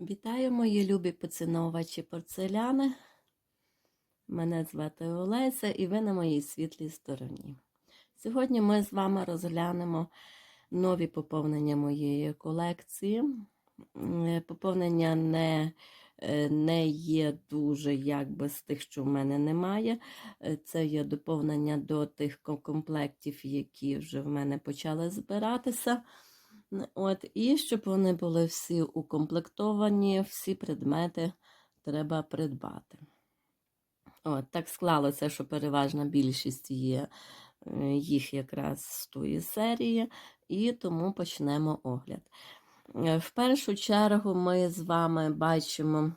Вітаю, мої любі поціновувачі порцеляни. Мене звати Олеся і ви на моїй світлій стороні. Сьогодні ми з вами розглянемо нові поповнення моєї колекції. Поповнення не, е, не є дуже якби з тих, що в мене немає. Е, Це є доповнення до тих комплектів, які вже в мене почали збиратися. От, і щоб вони були всі укомплектовані, всі предмети треба придбати. От, так склалося, що переважна більшість є е, їх якраз з тої серії, і тому почнемо огляд. Е, В першу чергу ми з вами бачимо.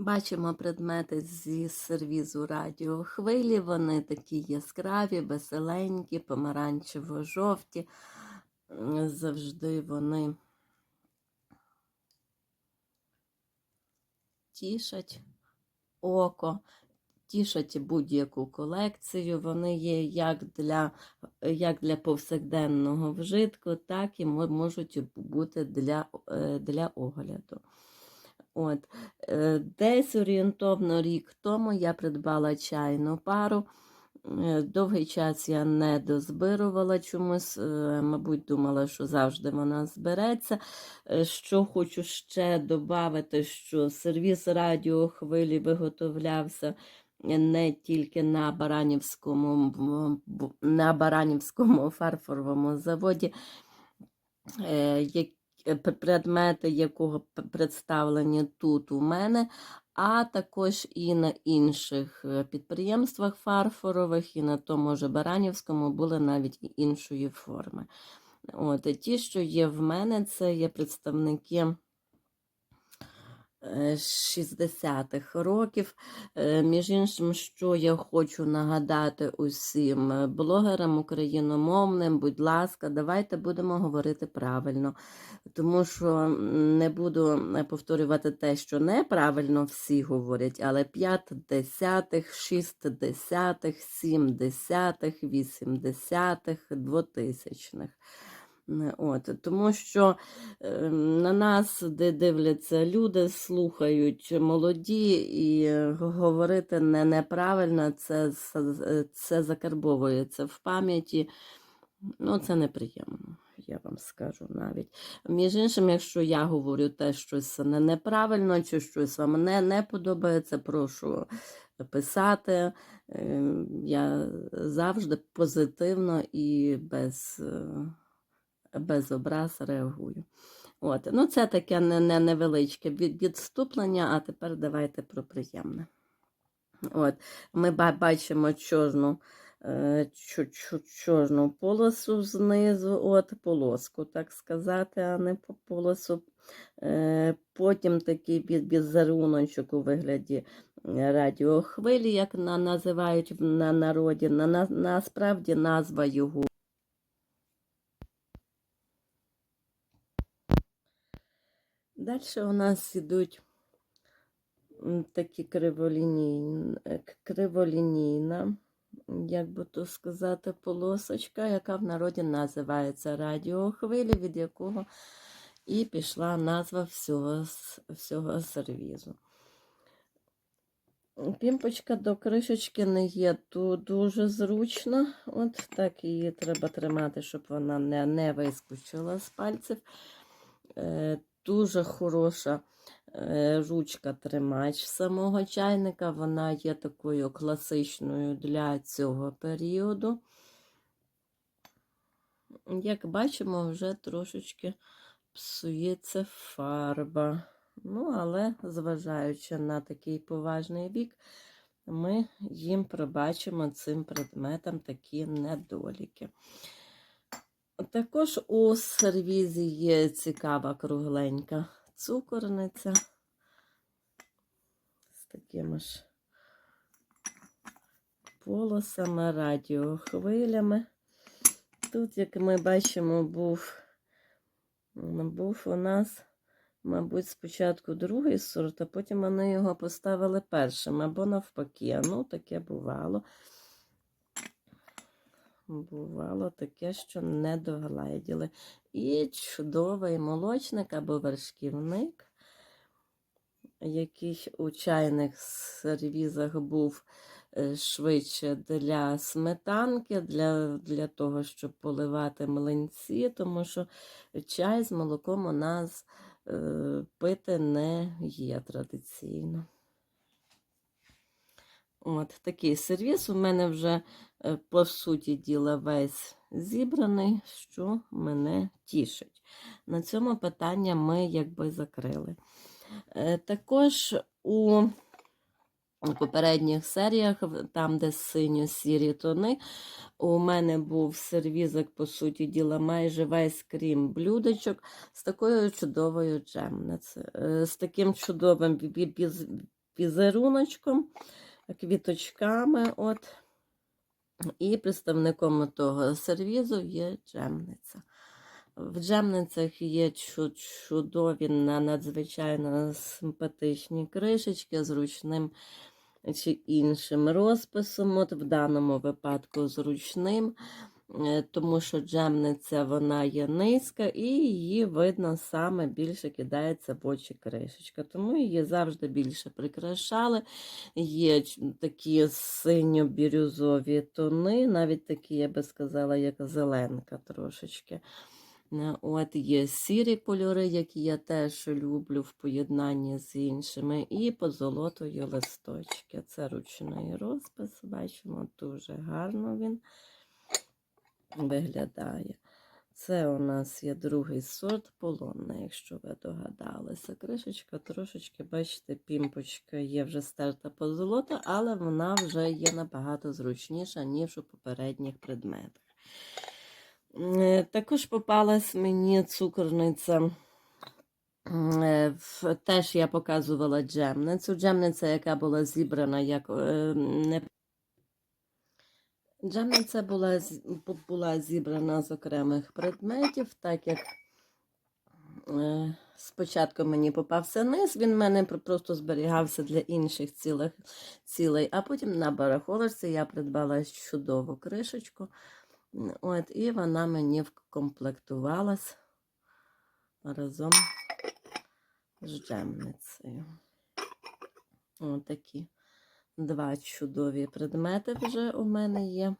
Бачимо предмети зі сервізу радіохвилі. Вони такі яскраві, веселенькі, помаранчево-жовті. Завжди вони тішать око, тішать будь-яку колекцію. Вони є як для, як для повсякденного вжитку, так і можуть бути для, е, для огляду. От, е, десь орієнтовно рік тому я придбала чайну пару. Е, Довгий час я не дозбирувала чомусь, е, мабуть, думала, що завжди вона збереться. Що хочу ще додати, що сервіс радіохвилі виготовлявся не тільки на Баранівському, на Баранівському фарфоровому заводі, предмети якого представлені тут у мене, а також і на інших е, підприємствах фарфорових, і на тому же Баранівському були навіть і іншої форми. От, ті, що є в мене, це є представники е, 60-х років. Е, Між іншим, що я хочу нагадати усім е, блогерам україномовним, будь ласка, давайте будемо говорити правильно, тому що не буду е, повторювати те, що неправильно всі говорять, але 5 десятих, 6 десятих, 7 десятих, 8 десятих, 2000-х. От, тому що е, на нас, де дивляться люди, слухають молоді, і е, говорити не неправильно, це, це закарбовується в пам'яті. Ну, це неприємно, я вам скажу навіть. Між іншим, якщо я говорю те щось не неправильно, чи щось вам не, не подобається, прошу писати. Е, Я завжди позитивно і без. Без образ реагую. От. Ну, це таке не, не невеличке відступлення, а тепер давайте про приємне. От. Ми ба- бачимо чорну, е, чорну полосу знизу, от полоску, так сказати, а не по полосу. Е, Потім такий візеруночок у вигляді е, радіохвилі, як на, називають на народі. На, на, насправді назва його Далі у нас ідуть такі криволінійні, е, криволінійна, як би то сказати, полосочка, яка в народі називається радіохвилі, від якого і пішла назва всього, всього сервізу. Пімпочка до кришечки не є тут дуже зручна. От так її треба тримати, щоб вона не, не вискочила з пальців. Дуже хороша е, ручка тримач самого чайника. Вона є такою класичною для цього періоду. Як бачимо, вже трошечки псується фарба. Ну, але зважаючи на такий поважний вік, ми їм пробачимо цим предметам такі недоліки. Також у сервізі є цікава кругленька цукорниця з такими ж полосами, радіохвилями. Тут, як ми бачимо, був, був у нас, мабуть, спочатку другий сорт, а потім вони його поставили першим або навпаки. Ну, таке бувало. Бувало таке, що не догледіли. І чудовий молочник або вершківник, який у чайних сервізах був е, швидше для сметанки, для, для того, щоб поливати млинці, тому що чай з молоком у нас е, пити не є традиційно. От такий сервіс у мене вже, е, по суті діла, весь зібраний, що мене тішить. На цьому питання ми якби закрили. Е, Також у попередніх серіях, там, де синьо-сірі тони, у мене був сервізик, по суті діла, майже весь крім блюдечок, з такою чудовою джемницею, е, з таким чудовим ві- віз- візеруночком, квіточками. От. І представником того сервізу є джемниця. В джемницях є чудові на надзвичайно симпатичні кришечки з ручним чи іншим розписом. От в даному випадку з ручним, тому що джемниця вона є низька, і її видно саме більше кидається в очі кришечка. Тому її завжди більше прикрашали. Є такі синьо-бірюзові тони, навіть такі, я би сказала, як зеленка трошечки. Е, От є сірі кольори, які я теж люблю в поєднанні з іншими, і позолотою листочки. Це ручний розпис, бачимо, дуже гарно він виглядає. Це у нас є другий сорт полонна, якщо ви догадалися. Кришечка трошечки, бачите, пімпочка є вже стерта позолота, але вона вже є набагато зручніша, ніж у попередніх предметах. Е, Також попалась мені цукорниця. е, Теж я показувала джемницю. Джемниця, яка була зібрана як е, не Джемниця була, була зібрана з окремих предметів, так як е, спочатку мені попався низ, він в мене просто зберігався для інших цілих, цілей, а потім на барахолочці я придбала чудову кришечку. От, і вона мені вкомплектувалась разом з джемницею. Отакі два чудові предмети вже у мене є.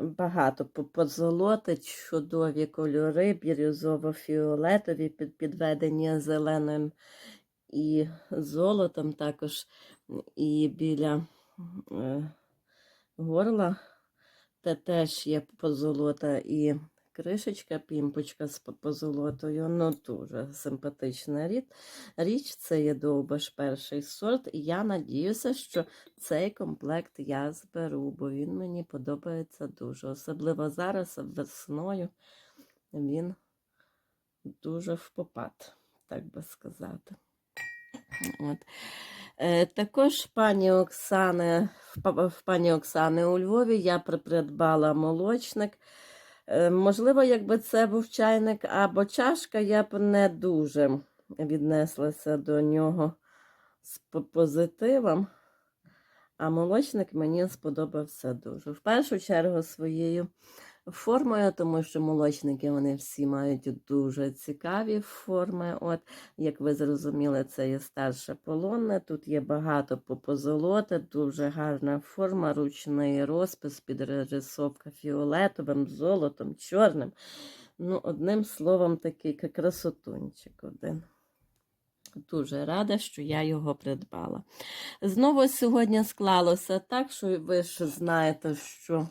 Багато позолоти, чудові кольори, бірюзово-фіолетові, під, підведені зеленим і золотом, також і біля е, горла. Та теж є позолота і кришечка, пімпочка з позолотою. Ну, дуже симпатична річ. Це є довбаш перший сорт. І я надіюся, що цей комплект я зберу, бо він мені подобається дуже. Особливо зараз весною він дуже в попад, так би сказати. От. Е, також пані Оксани, в пані Оксани у Львові я придбала молочник. Е, можливо, якби це був чайник або чашка, я б не дуже віднеслася до нього з позитивом. А молочник мені сподобався дуже. В першу чергу своєю формою, тому що молочники вони всі мають дуже цікаві форми. От, як ви зрозуміли, це є старше полонне. Тут є багато по- позолоти, дуже гарна форма, ручний розпис, підрисовка фіолетовим, золотом, чорним. Ну, одним словом, такий красотунчик один. Дуже рада, що я його придбала. Знову сьогодні склалося так, що ви ж знаєте, що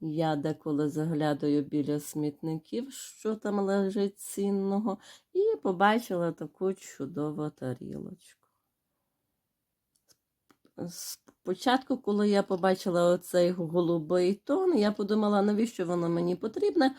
я деколи заглядаю біля смітників, що там лежить цінного, і побачила таку чудову тарілочку. Спочатку, коли я побачила оцей голубий тон, я подумала, навіщо воно мені потрібне.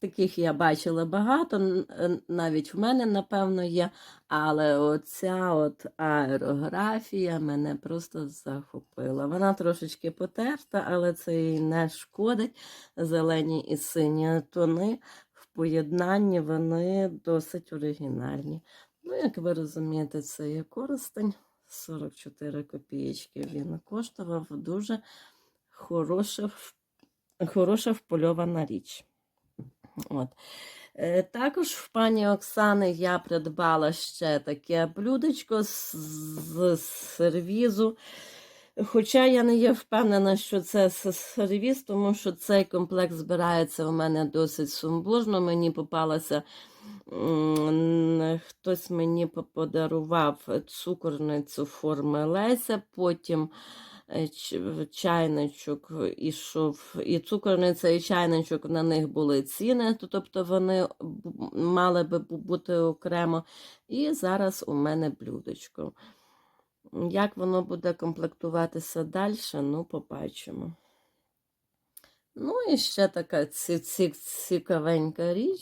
Таких я бачила багато, е, навіть в мене, напевно, є. Але оця от аерографія мене просто захопила. Вона трошечки потерта, але це їй не шкодить. Зелені і сині тони в поєднанні вони досить оригінальні. Ну, як ви розумієте, це є користень 44 копійки він коштував. Дуже хороша, хороша впольована річ. От. Е, Також в пані Оксани я придбала ще таке блюдечко з, сервізу. Хоча я не є впевнена, що це сервіз, тому що цей комплект збирається у мене досить сумбурно. Мені попалася, хтось мені подарував цукорницю форми Леся, потім чайничок ішов, і цукорниця, і чайничок на них були ціни, тобто вони мали би бути окремо. І зараз у мене блюдечко. Як воно буде комплектуватися далі, ну, побачимо. Ну, і ще така ці, ці, цікавенька річ